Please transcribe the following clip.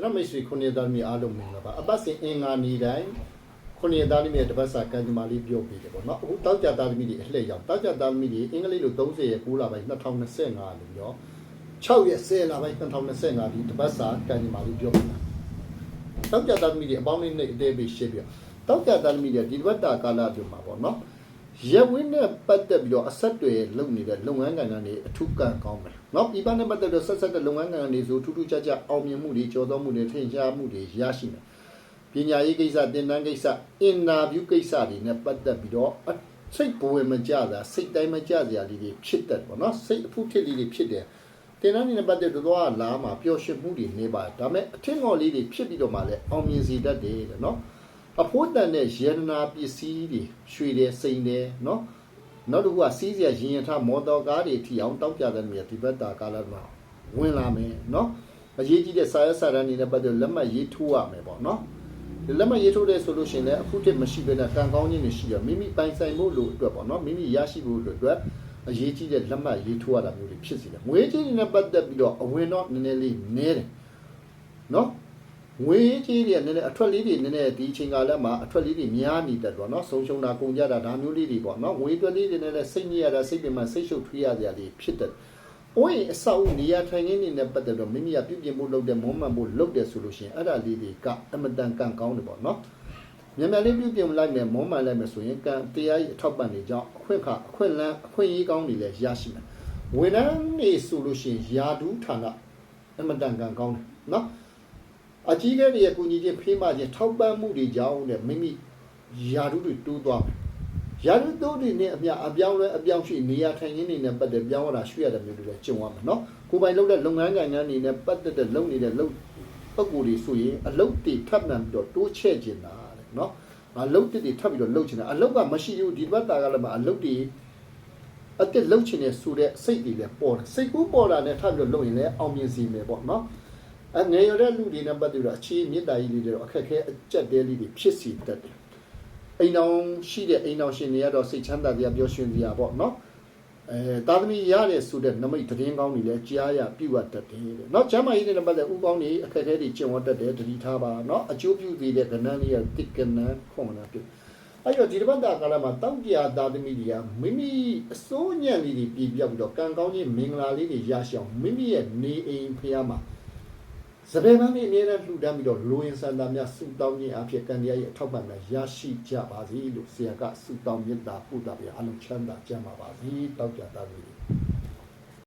ကျွန်တော်မိတ်ဆွေခုနှစ်သားသမီးအားလုံးမင်္ဂလာပါအပတ်စဉ်အင်္ဂါနေ့တိုင်းခုနှစ်သားသမီးရဲ့တပတ်စာကံကြမ္မာလေးပြောပြတယ်ပေါ့နော်အခုတောက်ကြသားသမီးတွေအလှည့်ရောက်တောက်ကြသားသမီးတွေအင်္ဂလိပ်လို30ရဲ့9လပိုင်း2025လို့ပြော6ရက်10လပိုင်း2025ဒီတပတ်စာကံကြမ္မာလေးပြောပြတာတောက်ကြသားသမီးတွေအပေါင်းလေးနဲ့အသေးပေးရှင်းပြတောက်ကြသားသမီးတွေဒီတပတ်တာကာလအတွင်းမှာပေါ့နော် ရက်ဝင်းနဲ့ပတ်သက်ပြီးတော့အဆက်တွေလုပ်နေတဲ့လုပ်ငန်းကဏ္ဍတွေအထူးကံကောင်းတယ်။နော်ဒီပတ်နဲ့ပတ်သက်ပြီးတော့ဆက်ဆက်တဲ့လုပ်ငန်းကဏ္ဍတွေဆိုထူးထူးခြားခြားအောင်မြင်မှုတွေကြော်သောမှုတွေထင်ရှားမှုတွေရရှိမယ်။ပညာရေးကိစ္စတင်တန်းကိစ္စအင်တာဗျူးကိစ္စတွေနဲ့ပတ်သက်ပြီးတော့အစိတ်ဘဝမကြတာစိတ်တိုင်းမကြစရာလေးတွေဖြစ်တတ်ပေါ့နော်စိတ်အဖုထစ်လေးတွေဖြစ်တယ်။တင်တန်းနေနဲ့ပတ်သက်တော့သွားလာမှာပျော်ရွှင်မှုတွေနေပါဒါပေမဲ့အထင်ငေါ်လေးတွေဖြစ်ပြီးတော့မှလည်းအောင်မြင်စေတတ်တယ်တဲ့နော်။ အဖို့တန်တဲ့ယေရနာပစ္စည်းတွေရွှေတယ်စိန်တယ်နော်။နောက်တစ်ခုကစီးစရာရင်ရထမော်တော်ကားတွေထီအောင်တောက်ကြတဲ့နေရာဒီဘက်တာကာလမှာဝင်လာမယ်နော်အရေးကြီးတဲ့စာရစာတန်းတွေနဲ့ပတ်သက်လက်မှတ်ရေးထိုးရမယ်ပေါ့နော်ဒီလက်မှတ်ရေးထိုးတဲ့ဆိုလို့ရှိရင်လည်းအခုတည်းမရှိဘဲနဲ့ကံကောင်းခြင်းတွေရှိရမိမိပိုင်ဆိုင်မှုလို့အတွက်ပေါ့နော်မိမိရရှိဖို့အတွက်အရေးကြီးတဲ့လက်မှတ်ရေးထိုးရတာမျိုးတွေဖြစ်စီတယ်ငွေကြေးတွေနဲ့ပတ်သက်ပြီးတော့အဝင်တော့နည်းနည်းလေးနည်းတယ်နော် ငွေကြီးတွေကနည်းနည်းအထွက်လေးတွေနည်းနည်းဒီအချိန်ကာလမှာအထွက်လေးတွေများနေတတ်တော့နော်ဆုံးရှုံးတာကုန်ကြတာဒါမျိုးလေးတွေပေါ့နော်ငွေအတွက်လေးတွေနဲ့လည်းစိတ်ညစ်ရတာစိတ်ပင်ပန်းစိတ်ရှုပ်ထွေးရတဲ့အလေးဖြစ်တယ်။အိုးရင်အဆောက်အဦနေရာထိုင်ခင်းနေနဲ့ပတ်သက်တော့မိမိကပြုပြင်မှုလုပ်တဲ့မွမ်းမံမှုလုပ်တဲ့ဆိုလို့ရှိရင်အဲ့ဒါလေးတွေကအမတန်ကံကောင်းတယ်ပေါ့နော်။မြန်မာလေးပြုပြင်လိုက်မယ်မွမ်းမံလိုက်မယ်ဆိုရင်ကံတရားကြီးအထောက်ပံ့နေကြောင်းအခွင့်အခအခွင့်လန်းအခွင့်ရေးကောင်းတွေလည်းရရှိမယ်။ဝန်ထမ်းတွေဆိုလို့ရှိရင်ယာဒူးဌာနအမတန်ကံကောင်းတယ်နော်။ အကြီးကဲတွေရဲ့ကုညီချင်းဖေးမချင်းထောက်ပံ့မှုတွေကြောင့်တဲ့မိမိယာရုတွေတိုးသွားမယ်။ယာရုတိုးတွေနဲ့အမြအပြောင်းလဲအပြောင်းရှိနေရာထိုင်ရင်းတွေနဲ့ပတ်သက်ပြောင်းရတာရွှေ့ရတဲ့မျိုးတွေလည်းကျုံရမယ်နော်။ကိုယ်ပိုင်လုပ်တဲ့လုပ်ငန်းကဏ္ဍတွေနဲ့ပတ်သက်တဲ့လုပ်နေတဲ့လုပ်ပုံကိုယ်တွေဆိုရင်အလုပ်တွေထပ်မံပြီးတော့တိုးချဲ့ကျင်တာတဲ့နော်။အလုပ်တွေထပ်ပြီးတော့လုပ်ချင်တာအလုပ်ကမရှိဘူးဒီဘက်တာကလည်းမအလုပ်တွေအတက်လုပ်ချင်တဲ့ဆိုတဲ့စိတ်တွေလည်းပေါ်တယ်။စိတ်ကူးပေါ်တာနဲ့ထပ်ပြီးတော့လုပ်ရင်လည်းအောင်မြင်စီမယ်ပေါ့နော်။ အငယ်ရတဲ့လူတွေနဲ့ပတ်သက်ပြီးတော့အခြေမေတ္တာကြီးတွေတော့အခက်ခဲအကျက်တဲလေးတွေဖြစ်စီတတ်တယ်။အိမ်တော်ရှိတဲ့အိမ်တော်ရှင်တွေကတော့စိတ်ချမ်းသာတရားပျော်ရွှင်စရာပေါ့နော်။အဲသာသမီရတဲ့ဆိုတဲ့နမိတ်သတင်းကောင်းတွေလည်းကြားရပြုတ်တတ်တယ်တဲ့။နောက်ကျမ်းမာရေးတွေနဲ့ပတ်သက်ဥကောင်းတွေအခက်ခဲတွေကျင့်ဝတ်တတ်တယ်တတိထားပါနော်။အကျိုးပြုသေးတဲ့ကဏ္ဍလေးရတိကနန်ခွန်မနာပြုအဲ့တော့ဒီတပတ်တာကာလမှာတောက်ကြသာသမီတွေကမိမိအစိုးညံ့လေးတွေပြည်ပြောက်ပြီးတော့ကံကောင်းခြင်းမင်္ဂလာလေးတွေရရှိအောင်မိမိရဲ့နေအိမ်ဖျားမှာ စပယ်ပန်းလေးအမြဲတမ်းလှူဒန်းပြီးတော့လိုရင်ဆန္ဒများဆုတောင်းခြင်းအဖြစ်ကံတရားရဲ့အထောက်ပံ့များရရှိကြပါစေလို့ဆရာကဆုတောင်းမေတ္တာပို့တာပြအလုံးချမ်းသာကြပါပါစေတောက်ကြတာလေး